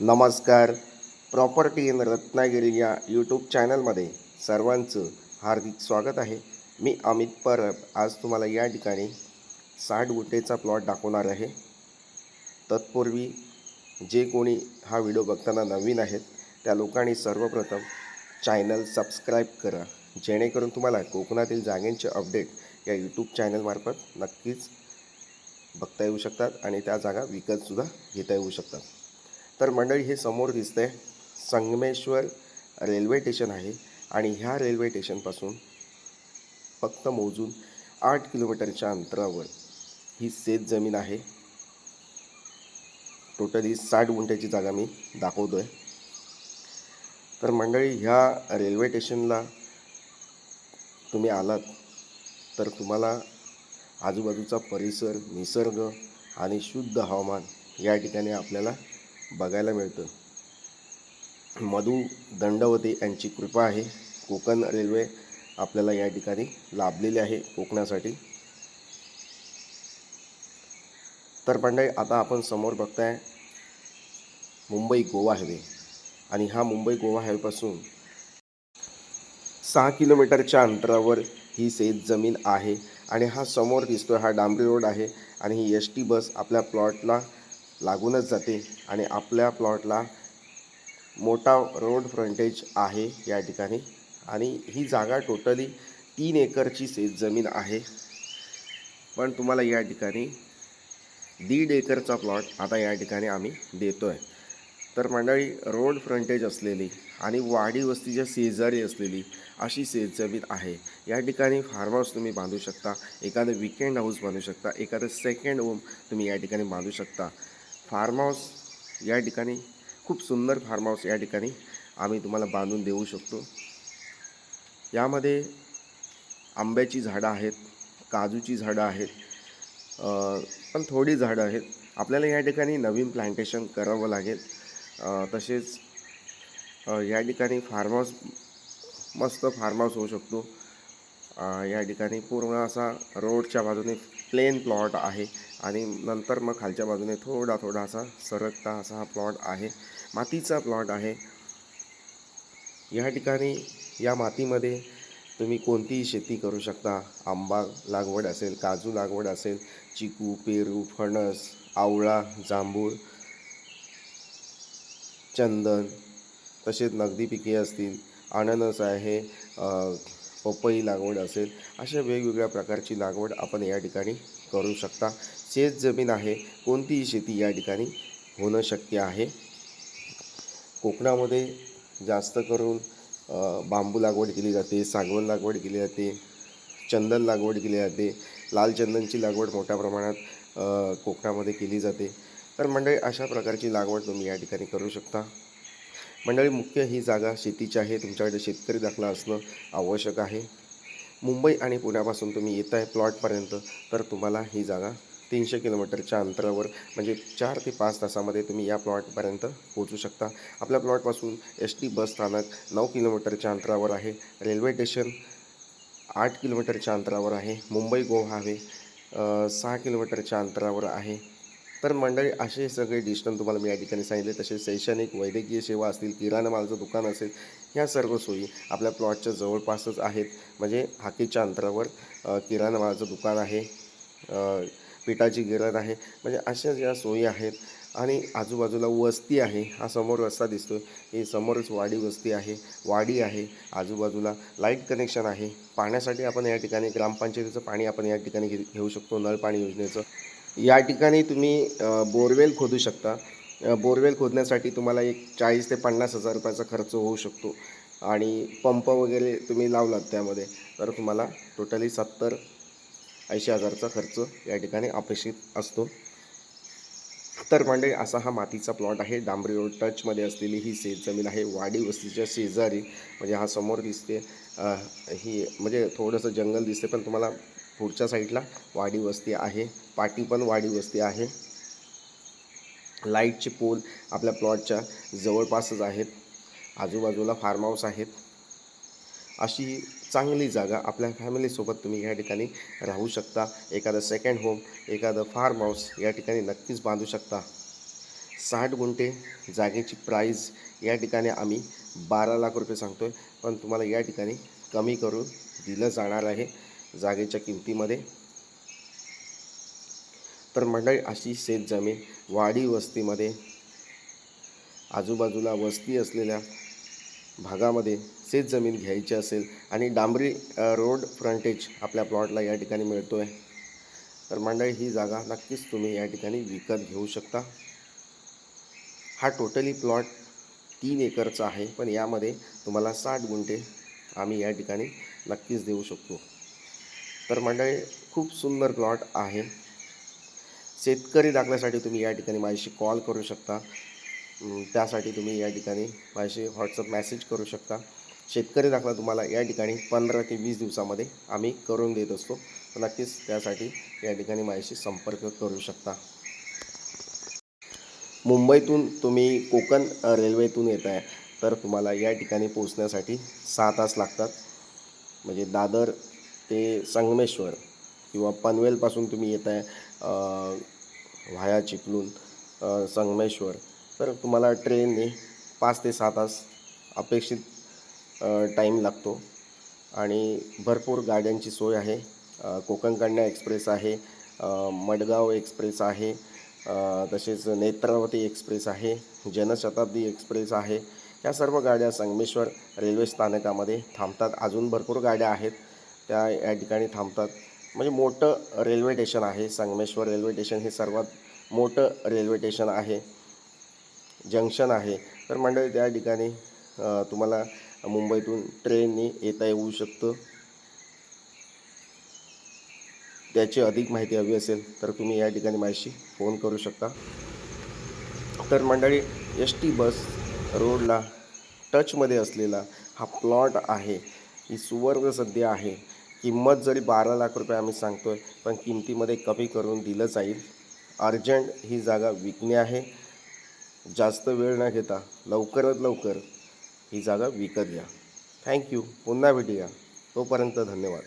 नमस्कार. Property in Ratnagiri या YouTube चॅनलमध्ये सर्वांचं हार्दिक स्वागत आहे. मी अमित परब. आज तुम्हाला या ठिकाणी साठ गुटेचा प्लॉट दाखवणार आहे. तत्पूर्वी जे कोणी हा व्हिडिओ बघताना नवीन आहेत त्या लोकांनी सर्वप्रथम चॅनल सबस्क्राईब करा. जेणेकरून तुम्हाला कोकणातील जागेंचे अपडेट या यूट्यूब चॅनलमार्फत नक्कीच बघता येऊ शकतात आणि त्या जागा विकतसुद्धा घेता येऊ शकतात. तर मंडळी हे समोर दिसतंय संगमेश्वर रेल्वे स्टेशन आहे आणि ह्या रेल्वे स्टेशनपासून फक्त मोजून आठ किलोमीटरच्या अंतरावर ही शेत जमीन आहे. टोटली साठ गुंठ्याची जागा मी दाखवतो आहे तर मंडळी ह्या रेल्वे स्टेशनला तुम्ही आलात तर तुम्हाला आजूबाजूचा परिसर निसर्ग आणि शुद्ध हवामान या ठिकाणी आपल्याला बघायला मिळतं. मधु दंडवते यांची कृपा आहे. कोकण रेल्वे आपल्याला या ठिकाणी लाभलेली आहे कोकणासाठी. तर पंडाई आता आपण समोर बघताय मुंबई गोवा हायवे. आणि हा मुंबई गोवा हायवेपासून सहा किलोमीटरच्या अंतरावर ही शेत जमीन आहे. आणि हा समोर दिसतो हा डांबरी रोड आहे. आणि ही एस टी बस आपल्या प्लॉटला लागूनच जाते आणि आपल्या प्लॉटला मोठा रोड फ्रंटेज आहे या ठिकाणी. आणि ही जागा टोटली तीन एकरची शेत जमीन आहे. पण तुम्हाला या ठिकाणी दीड एकरचा प्लॉट आता या ठिकाणी आम्ही देतो आहे तर मंडळी रोड फ्रंटेज असलेली आणि वाडी वस्तीच्या शेजारी असलेली अशी शेतजमीन आहे. या ठिकाणी फार्म हाऊस तुम्ही बांधू शकता एखादं विकेंड हाऊस बांधू शकता एखादं सेकंड होम तुम्ही या ठिकाणी बांधू शकता. फार्म हाऊस या ठिकाणी खूप सुंदर फार्म हाऊस या ठिकाणी आम्ही तुम्हाला बांधून देऊ शकतो. यामध्ये आंब्याची झाडं आहेत काजूची झाडं आहेत पण थोडी झाडं आहेत. आपल्याला या ठिकाणी नवीन प्लांटेशन करावं लागेल. तसेच या ठिकाणी फार्म हाऊस मस्त फार्म हाऊस होऊ शकतो. या ठिकाणी पूर्ण असा रोडच्या बाजूने प्लेन प्लॉट आहे. आणि नंतर मग खालच्या बाजूने थोडा थोडा असा सरकता असा हा प्लॉट आहे. मातीचा प्लॉट आहे. या ठिकाणी या मातीमध्ये तुम्ही कोणतीही शेती करू शकता. आंबा लागवड असेल काजू लागवड असेल चिकू पेरू फणस आवळा जांभूळ चंदन तसेच नगदी पिके असतील. अननस आहे अ, पपई लागवड असेल अशा वेगवेगळ्या प्रकारची लागवड आपण या ठिकाणी करू शकता. शेत जमीन आहे कोणतीही शेती या ठिकाणी होणं शक्य आहे. कोकणामध्ये जास्त करून बांबू लागवड केली जाते सागवण लागवड केली जाते चंदन लागवड केली जाते लाल चंदनची लागवड मोठ्या प्रमाणात कोकणामध्ये केली जाते. तर मंडळी अशा प्रकारची लागवड तुम्ही या ठिकाणी करू शकता. मंडळी मुख्य ही जागा शेतीची आहे. तुमच्याकडे शेतकरी दाखला असणं आवश्यक आहे. मुंबई आणि पुण्यापासून तुम्ही येत आहे प्लॉटपर्यंत तर तुम्हाला ही जागा तीनशे किलोमीटरच्या अंतरावर म्हणजे चार ते पाच तासामध्ये तुम्ही या प्लॉटपर्यंत पोहोचू शकता. आपल्या प्लॉटपासून एस टी बस स्थानक नऊ किलोमीटरच्या अंतरावर आहे. रेल्वे स्टेशन आठ किलोमीटरच्या अंतरावर आहे. मुंबई गोवा सहा किलोमीटरच्या अंतरावर आहे. तर मंडळी असे सगळे डिस्टन तुम्हाला मी या ठिकाणी सांगितले. तसे शैक्षणिक वैद्यकीय सेवा असतील किराणा मालाचं दुकान असेल ह्या सर्व सोयी आपल्या प्लॉटच्या जवळपासच आहेत. म्हणजे हाकीच्या अंतरावर किराणा मालाचं दुकान आहे पिठाची गिरण आहे. म्हणजे अशा ज्या सोयी आहेत आणि आजूबाजूला वस्ती आहे हा समोर रस्ता दिसतो ही समोरच वाडी वस्ती आहे वाडी आहे आजूबाजूला लाइट कनेक्शन आहे. पाण्यासाठी आपण या ठिकाणी ग्रामपंचायतीचं पाणी आपण या ठिकाणी घेऊ शकतो नळ पाणी योजनेचं. या ठिकाणी तुम्ही बोरवेल खोदू शकता. बोरवेल खोदण्यासाठी तुम्हाला एक चाळीस ते पन्नास हजार रुपयाचा खर्च होऊ शकतो. आणि पंप वगैरे तुम्ही लावलात त्यामध्ये तर तुम्हाला टोटली सत्तर ऐंशी हजारचा खर्च या ठिकाणी अपेक्षित असतो. तर म्हणजे असा हा मातीचा प्लॉट आहे. डांबरी रोड टचमध्ये असलेली ही शेत जमीन आहे. वाडी वस्तीच्या शेजारी म्हणजे हा समोर दिसते. ही म्हणजे थोडंसं जंगल दिसते पण तुम्हाला पुढच्या साईडला वाडी वस्ती आहे. पाटी पण वाडी वस्ती आहे. लाईटचे पोल आपल्या प्लॉटच्या जवळपासच आहेत. आजूबाजूला फार्म हाऊस आहेत. अशी चांगली जागा आपल्या फॅमिलीसोबत तुम्ही या ठिकाणी राहू शकता. एखादं सेकंड होम एखादं फार्म हाऊस या ठिकाणी नक्कीच बांधू शकता. साठ गुंठे जागेची प्राईज या ठिकाणी आम्ही बारा लाख रुपये सांगतो आहे पण तुम्हाला या ठिकाणी कमी करून दिलं जाणार आहे जागेच्या किमतीमध्ये. तर मंडळी अशी शेतजमीन वाडी वस्तीमध्ये आजूबाजूला वस्ती असलेल्या भागामध्ये शेतजमीन घ्यायची असेल आणि डांबरी रोड फ्रंटेज आपल्या प्लॉटला या ठिकाणी मिळतो आहे तर मंडळी ही जागा नक्कीच तुम्ही या ठिकाणी विकत घेऊ शकता. हा टोटली प्लॉट तीन एकरचा आहे पण यामध्ये तुम्हाला साठ गुंठे आम्ही या ठिकाणी नक्कीच देऊ शकतो. तर मंडळी खूप सुंदर प्लॉट आहे. शेतकरी दाखल्यासाठी तुम्ही या ठिकाणी माझ्याशी कॉल करू शकता. त्यासाठी तुम्ही या ठिकाणी माझ्याशी व्हॉट्सअप मेसेज करू शकता. शेतकरी दाखला तुम्हाला या ठिकाणी पंधरा ते वीस दिवसामध्ये आम्ही करून देत असतो. नक्कीच त्यासाठी या ठिकाणी माझ्याशी संपर्क करू शकता. मुंबईतून तुम्ही कोकण रेल्वेतून येत आहे तर तुम्हाला या ठिकाणी पोचण्यासाठी सहा तास लागतात. म्हणजे दादर ते संगमेश्वर किंवा पनवेलपासून तुम्ही येत आहे व्हाया चिपळूण संगमेश्वर. तर तुम्हाला ट्रेनने पाच ते सहा तास अपेक्षित टाईम लागतो. आणि भरपूर गाड्यांची सोय आहे. अ, कोकण कन्या एक्सप्रेस आहे मडगाव एक्सप्रेस आहे तसेच नेत्रावती एक्सप्रेस आहे जनशताब्दी एक्सप्रेस आहे. या सर्व गाड्या संगमेश्वर रेल्वे स्थानकामध्ये थांबतात. अजून भरपूर गाड्या आहेत. त्या या ठिकाणी थांबतात. म्हणजे मोठं रेल्वे स्टेशन आहे संगमेश्वर रेल्वे स्टेशन हे सर्वात मोठं रेल्वे स्टेशन आहे जंक्शन आहे. तर मंडळी त्या ठिकाणी तुम्हाला मुंबईतून ट्रेनने येता येऊ शकतं. त्याची अधिक माहिती हवी असेल तर तुम्ही या ठिकाणी माझ्याशी फोन करू शकता. तर मंडळी एस टी बस रोडला टचमध्ये असलेला हा प्लॉट आहे. ही सुवर्ण सध्या आहे. किंमत जरी बारा लाख रुपये आम्ही सांगतो आहे पण किमतीमध्ये कमी करून दिलं जाईल. अर्जंट ही जागा विकणे आहे. जास्त वेळ न घेता लवकरात लवकर ही जागा विकत घ्या. थँक्यू पुन्हा भेटूया. तोपर्यंत धन्यवाद.